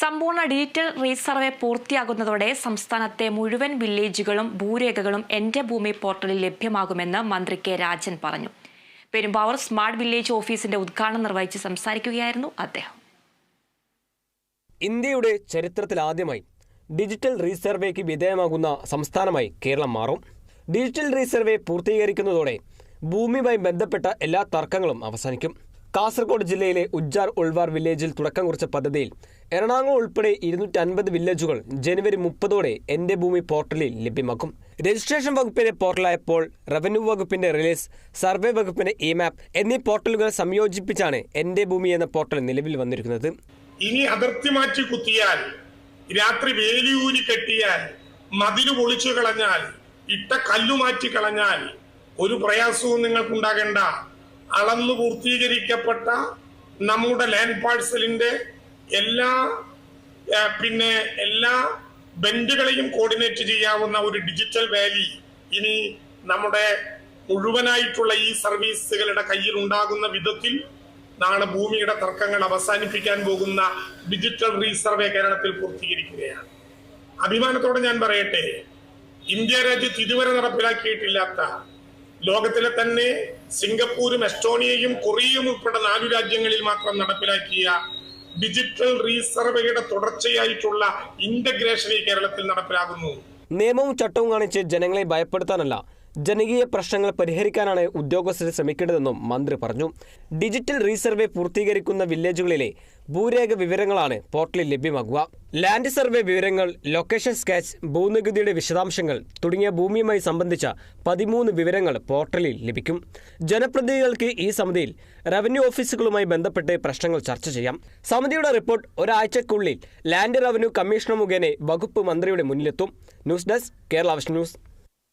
സമ്പൂർണ digital resurvey പൂർത്തിയാകുന്നതോടെ സംസ്ഥാനത്തെ മുഴുവൻ വില്ലേജുകളും ഭൂരേഖകളും എന്റെ ഭൂമി പോർട്ടലിൽ ലഭ്യമാകുമെന്ന് മന്ത്രി കെ രാജൻ പറഞ്ഞു. പെരുമ്പാവൂർ സ്മാർട്ട് വില്ലേജ് ഓഫീസിന്റെ ഉദ്ഘാടനം നിർവഹിച്ച് സംസാരിക്കുകയായിരുന്നു അദ്ദേഹം. ഇന്ത്യയുടെ ചരിത്രത്തിൽ ആദ്യമായി ഡിജിറ്റൽ റീസർവേക്ക് വിധേയമാകുന്ന സംസ്ഥാനമായി കേരളം മാറും. ഡിജിറ്റൽ റീസർവേ പൂർത്തീകരിക്കുന്നതോടെ ഭൂമിയുമായി ബന്ധപ്പെട്ട എല്ലാ തർക്കങ്ങളും അവസാനിക്കും. കാസർഗോഡ് ജില്ലയിലെ ഉജ്ജാർ ഉൾവാർ വില്ലേജിൽ തുടക്കം കുറിച്ച പദ്ധതിയിൽ എറണാകുളം ഉൾപ്പെടെ ഇരുന്നൂറ്റി അൻപത് വില്ലേജുകൾ ജനുവരി മുപ്പതോടെ എന്റെ ഭൂമി പോർട്ടലിൽ ലഭ്യമാക്കും. രജിസ്ട്രേഷൻ വകുപ്പിന്റെ പോർട്ടലായപ്പോൾ റവന്യൂ വകുപ്പിന്റെ റിലീസ് സർവേ വകുപ്പിന്റെ ഇ മാപ്പ് എന്നീ പോർട്ടലുകൾ സംയോജിപ്പിച്ചാണ് എന്റെ ഭൂമി എന്ന പോർട്ടൽ നിലവിൽ വന്നിരിക്കുന്നത്. ഇനി അതിർത്തി മാറ്റി കുത്തിയാൽ രാത്രി വേലിയൂരി കെട്ടിയാൽ മതിൽ പൊളിച്ചു കളഞ്ഞാൽ ഇട്ട കല്ലു മാറ്റി കളഞ്ഞാൽ ഒരു പ്രയാസവും നിങ്ങൾക്കുണ്ടാകേണ്ട. അളന്നു പൂർത്തീകരിക്കപ്പെട്ട നമ്മുടെ ലാൻഡ് പാഴ്സലിന്റെ എല്ലാ പിന്നെ എല്ലാ ബെൻഡുകളെയും കോർഡിനേറ്റ് ചെയ്യാവുന്ന ഒരു ഡിജിറ്റൽ വാലി ഇനി നമ്മുടെ മുഴുവനായിട്ടുള്ള ഈ സർവീസുകളുടെ കയ്യിൽ ഉണ്ടാകുന്ന വിധത്തിൽ നാളെ ഭൂമിയുടെ തർക്കങ്ങൾ അവസാനിപ്പിക്കാൻ പോകുന്ന ഡിജിറ്റൽ റീസർവേ കേരളത്തിൽ പൂർത്തീകരിക്കുകയാണ്. അഭിമാനത്തോടെ ഞാൻ പറയട്ടെ ഇന്ത്യ രാജ്യത്ത് ഇതുവരെ നടപ്പിലാക്കിയിട്ടില്ലാത്ത ലോകത്തിലെ തന്നെ സിംഗപ്പൂരും എസ്റ്റോണിയയും കൊറിയയും ഉൾപ്പെടെ നാലു രാജ്യങ്ങളിൽ മാത്രം നടപ്പിലാക്കിയ ഡിജിറ്റൽ റീസർവേയുടെ തുടർച്ചയായിട്ടുള്ള ഇന്റഗ്രേഷൻ ഈ കേരളത്തിൽ നടപ്പിലാകുന്നു. നിയമവും ചട്ടവും കാണിച്ച് ജനങ്ങളെ ഭയപ്പെടുത്താനല്ല ജനകീയ പ്രശ്നങ്ങൾ പരിഹരിക്കാനാണ് ഉദ്യോഗസ്ഥർ ശ്രമിക്കേണ്ടതെന്നും മന്ത്രി പറഞ്ഞു. ഡിജിറ്റൽ റീസർവേ പൂർത്തീകരിക്കുന്ന വില്ലേജുകളിലെ ഭൂരേഖ വിവരങ്ങളാണ് പോർട്ടലിൽ ലഭ്യമാകുക. ലാൻഡ് സർവേ വിവരങ്ങൾ ലൊക്കേഷൻ സ്കെച്ച് ഭൂനികുതിയുടെ വിശദാംശങ്ങൾ തുടങ്ങിയ ഭൂമിയുമായി സംബന്ധിച്ച പതിമൂന്ന് വിവരങ്ങൾ പോർട്ടലിൽ ലഭിക്കും. ജനപ്രതിനിധികൾക്ക് ഈ സമിതിയിൽ റവന്യൂ ഓഫീസുകളുമായി ബന്ധപ്പെട്ട് പ്രശ്നങ്ങൾ ചർച്ച ചെയ്യാം. സമിതിയുടെ റിപ്പോർട്ട് ഒരാഴ്ചക്കുള്ളിൽ ലാൻഡ് റവന്യൂ കമ്മീഷണർ മുഖേന വകുപ്പ് മന്ത്രിയുടെ മുന്നിലെത്തും. News desk Kerala vision news.